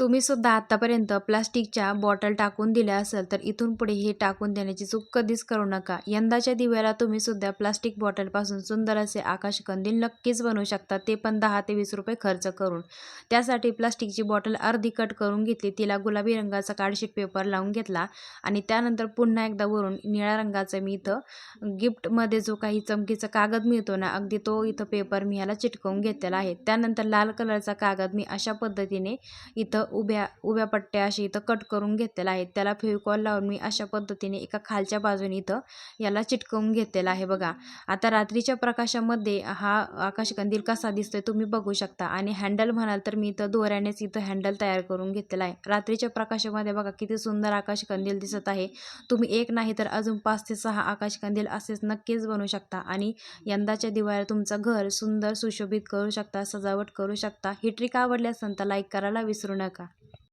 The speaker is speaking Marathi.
तुम्ही सुद्धा आतापर्यंत प्लास्टिकच्या बॉटल टाकून दिल्या असेल तर इथून पुढे हे टाकून देण्याची चूक कधीच करू नका. यंदाच्या दिव्याला तुम्ही सुद्धा प्लास्टिक बॉटलपासून सुंदर असे आकाशकंदील नक्कीच बनवू शकता ते पण दहा ते वीस रुपये खर्च करून. त्यासाठी प्लास्टिकची बॉटल अर्धी कट करून घेतली तिला गुलाबी रंगाचा कार्डशीट पेपर लावून घेतला आणि त्यानंतर पुन्हा एकदा वरून निळ्या रंगाचं मी इथं गिफ्टमध्ये जो काही चमकीचा कागद मिळतो ना अगदी तो इथं पेपर मी ह्याला चिटकवून घेतलेला आहे. त्यानंतर लाल कलरचा कागद मी अशा पद्धतीने इथं उभ्या उभ्या पट्ट्या अशी इथं कट करून घेतलेला आहे त्याला फेविकॉल लावून मी अशा पद्धतीने एका खालच्या बाजूने इथं याला चिटकवून घेतलेला आहे बघा. आता रात्रीच्या प्रकाशामध्ये हा आकाशकंदील कसा दिसतोय तुम्ही बघू शकता. आणि हँडल म्हणाल तर मी इथं दोऱ्यानेच इथं हँडल तयार करून घेतलेला आहे. रात्रीच्या प्रकाशामध्ये बघा किती सुंदर आकाशकंदील दिसत आहे. तुम्ही एक नाही तर अजून पाच ते सहा आकाशकंदील असेच नक्कीच बनवू शकता. आणि यंदाच्या दिवाळीत तुमचं घर सुंदर सुशोभित करू शकता सजावट करू शकता. ही ट्रिक आवडली असेल तर लाईक करायला विसरू नका.